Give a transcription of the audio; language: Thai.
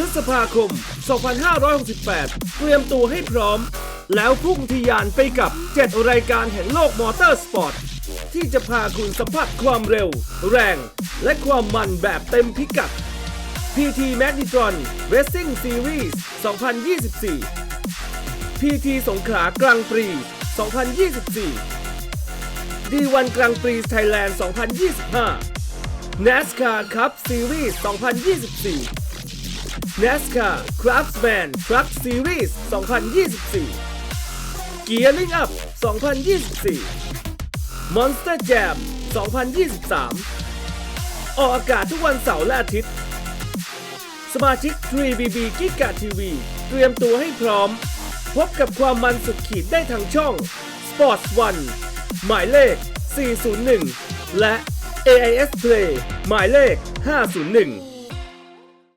พฤษภาคม 2568 เตรียมตัวให้พร้อม แล้วพุ่งทยานไปกับ 7 รายการแห่งโลกมอเตอร์สปอร์ต ที่จะพาคุณสัมผัสความเร็ว แรง และความมันแบบเต็มพิกัด PT Magnetron Racing Series 2024 PT สงขลากลางปรี 2024 D1 กลางปรีไทยแลนด์ 2025 NASCAR Cup Series 2024 NASCAR Craftsman Truck Series 2024 Gearing Up 2024 Monster Jam 2023 ออกอากาศทุกวันเสาร์และอาทิตย์ สมาชิก 3BB กิกะทีวีเตรียมตัวให้พร้อม พบกับความมันสุดขีดได้ทางช่อง Sports One หมายเลข 401 และ AIS Play หมายเลข 501